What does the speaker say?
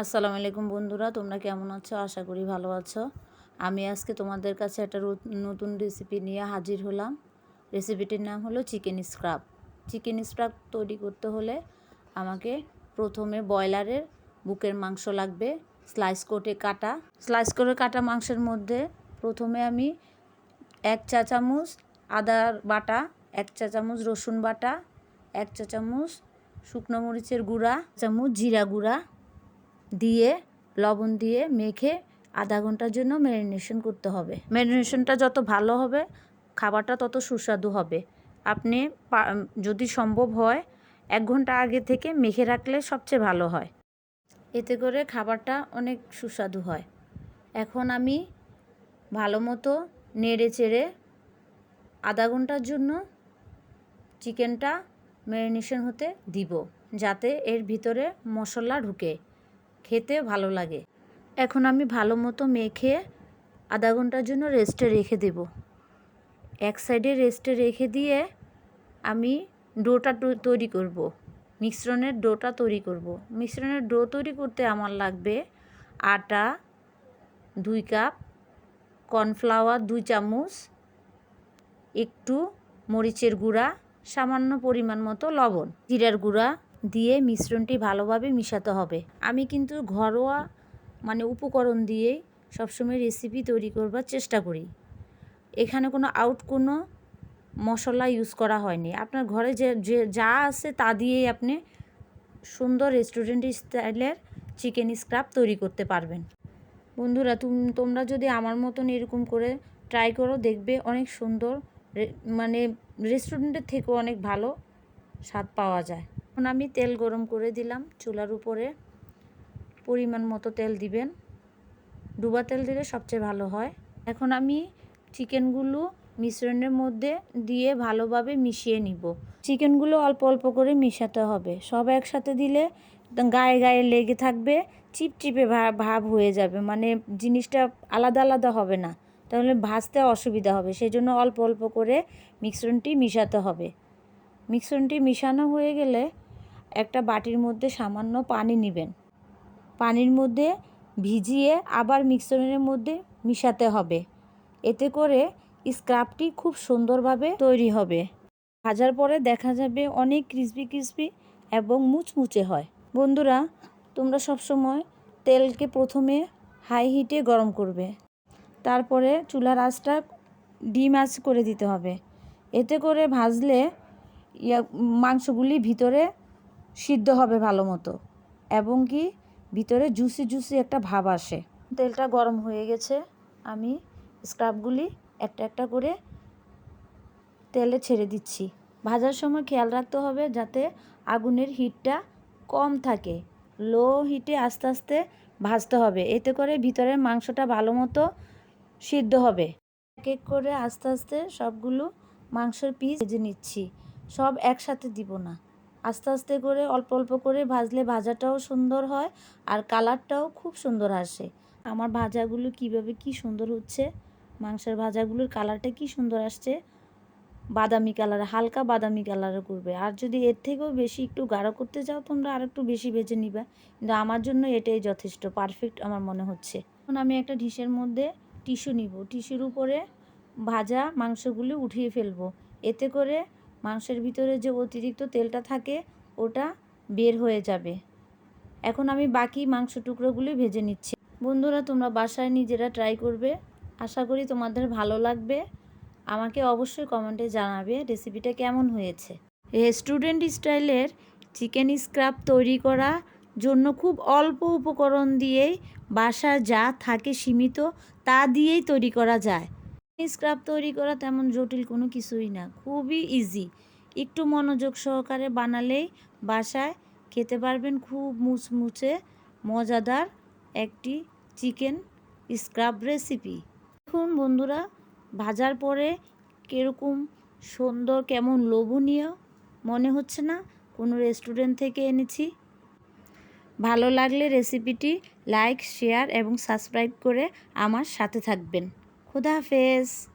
আসসালামু আলাইকুম বন্ধুরা, তোমরা কেমন আছো? আশা করি ভালো আছো। আমি আজকে তোমাদের কাছে একটা নতুন রেসিপি নিয়ে হাজির হলাম। রেসিপিটির নাম হলো চিকেন স্ক্রাব চিকেন স্ক্রাব তৈরি করতে হলে আমাকে প্রথমে ব্রয়লারের বুকের মাংস লাগবে স্লাইস করে কাটা। স্লাইস করে কাটা মাংসের মধ্যে প্রথমে আমি এক চা চামচ আদার বাটা, এক চা চামচ রসুন বাটা, এক চা চামচ শুকনো মরিচের গুঁড়া চামচ জিরা গুঁড়া দিয়ে, লবণ দিয়ে মেখে আধা ঘণ্টার জন্য ম্যারিনেশন করতে হবে। ম্যারিনেশনটা যত ভালো হবে, খাবারটা তত সুস্বাদু হবে। আপনি যদি সম্ভব হয়, এক ঘণ্টা আগে থেকে মেখে রাখলে সবচেয়ে ভালো হয়। এতে করে খাবারটা অনেক সুস্বাদু হয়। এখন আমি ভালো মতো নেড়ে চেড়ে আধা ঘণ্টার জন্য চিকেনটা ম্যারিনেশন হতে দিব, যাতে এর ভিতরে মশলা ঢুকে। খেতে ভালো লাগে এখন আমি ভালো মতো মেখে আধা ঘণ্টার জন্য রেস্টে রেখে দেব এক সাইডে রেস্টে রেখে দিয়ে আমি ডোটা তৈরি করব। মিশ্রণের ডোটা তৈরি করব। মিশ্রণের ডো তৈরি করতে আমার লাগবে আটা, দুই কাপ কর্নফ্লাওয়ার দুই চামচ, একটু মরিচের গুঁড়া, সামান্য পরিমাণ মতো লবণ, জিরার গুঁড়া দিয়ে মিশ্রণটি ভালোভাবে মিশাতে হবে। আমি কিন্তু ঘরোয়া মানে উপকরণ দিয়েই সবসময় রেসিপি তৈরি করবার চেষ্টা করি। এখানে কোনো আউট কোনো মশলা ইউজ করা হয়নি। আপনার ঘরে যে যে, যা আছে তা দিয়েই আপনি সুন্দর রেস্টুরেন্ট স্টাইলের চিকেন স্ক্রাব তৈরি করতে পারবেন। বন্ধুরা, তুম, তোমরা যদি আমার মতন এরকম করে ট্রাই করো, দেখবে অনেক সুন্দর মানে রেস্টুরেন্টের থেকেও অনেক ভালো স্বাদ পাওয়া যায়। এখন আমি তেল গরম করে দিলাম চুলার উপরে। পরিমাণ মতো তেল দিবেন। ডুবা তেল দিলে সবচেয়ে ভালো হয়। এখন আমি চিকেনগুলো মিশ্রণের মধ্যে দিয়ে ভালোভাবে মিশিয়ে নিব। চিকেনগুলো অল্প অল্প করে মিশাতে হবে। সব একসাথে দিলে গায়ে গায়ে লেগে থাকবে, চিপচিপে ভাব হয়ে যাবে। মানে জিনিসটা আলাদা আলাদা হবে না। তাহলে ভাজতে অসুবিধা হবে। সেই জন্য অল্প অল্প করে মিশ্রণটি মিশাতে হবে। মিশ্রণটি মিশানো হয়ে গেলে একটা বাটির মধ্যে সামান্য পানি নেবেন। পানির মধ্যে ভিজিয়ে আবার মিক্সচারের মধ্যে মিশাতে হবে। এতে করে স্ক্রাবটি খুব সুন্দরভাবে তৈরি হবে। ভাজার পরে দেখা যাবে অনেক ক্রিসপি ক্রিসপি এবং মুচমুচে হয়। বন্ধুরা, তোমরা সবসময় তেলকে প্রথমে হাই হিটে গরম করবে। তারপরে চুলার আঁচটা ডিম আঁচ করে দিতে হবে। এতে করে ভাজলে মাংসগুলি ভিতরে সিদ্ধ হবে ভালো মতো। এবং কি ভিতরে জুসি জুসি একটা ভাব আসে। তেলটা গরম হয়ে গেছে। আমি স্ক্রাবগুলি একটা একটা করে তেলে ছেড়ে দিচ্ছি। ভাজার সময় খেয়াল রাখতে হবে যাতে আগুনের হিটটা কম থাকে। লো হিটে আস্তে আস্তে ভাজতে হবে। এতে করে ভিতরের মাংসটা ভালো মতো সিদ্ধ হবে। এক এক করে আস্তে আস্তে সবগুলো মাংসের পিস ভেজে নিচ্ছি। সব একসাথে দিব না। আস্তে আস্তে করে, অল্প অল্প করে ভাজলে ভাজাটাও সুন্দর হয় আর কালারটাও খুব সুন্দর আসে। আমার ভাজাগুলো কীভাবে কি সুন্দর হচ্ছে, মাংসের ভাজাগুলোর কালারটা কি সুন্দর আসছে, বাদামি কালার, হালকা বাদামি কালারে করবে। আর যদি এর থেকেও বেশি একটু গাঢ় করতে চাও, তোমরা আর একটু বেশি ভেজে নিবে। কিন্তু আমার জন্য এটাই যথেষ্ট পারফেক্ট আমার মনে হচ্ছে। এখন আমি একটা ডিশের মধ্যে টিস্যু নিব। টিস্যুর উপরে ভাজা মাংসগুলি উঠিয়ে ফেলব। এতে করে মাংসের ভিতরে যে অতিরিক্ত তেলটা থাকে, ওটা বের হয়ে যাবে। এখন আমি বাকি মাংস টুকরোগুলি ভেজে নিচ্ছি। বন্ধুরা, তোমরা বাসায় নিজেরা ট্রাই করবে। আশা করি তোমাদের ভালো লাগবে। আমাকে অবশ্যই কমেন্টে জানাবে রেসিপিটা কেমন হয়েছে। রেস্টুরেন্ট স্টাইলের চিকেন স্ক্রাব তৈরি করা জন্য খুব অল্প উপকরণ দিয়েই বাসায় যা থাকে সীমিত, তা দিয়েই তৈরি করা যায়। স্ক্রাব তৈরি করা তেমন জটিল কোনো কিছুই না, খুবই ইজি একটু মনোযোগ সহকারে বানালেই বাসায় খেতে পারবেন খুব মুচমুচে মজাদার একটি চিকেন স্ক্রাব রেসিপি দেখুন বন্ধুরা, ভাজার পরে কীরকম সুন্দর, কেমন লোভনীয়, মনে হচ্ছে না? কোনো রেস্টুরেন্ট থেকে এনেছি। ভালো লাগলে রেসিপিটি লাইক শেয়ার এবং সাবস্ক্রাইব করে আমার সাথে থাকবেন। Huda vez.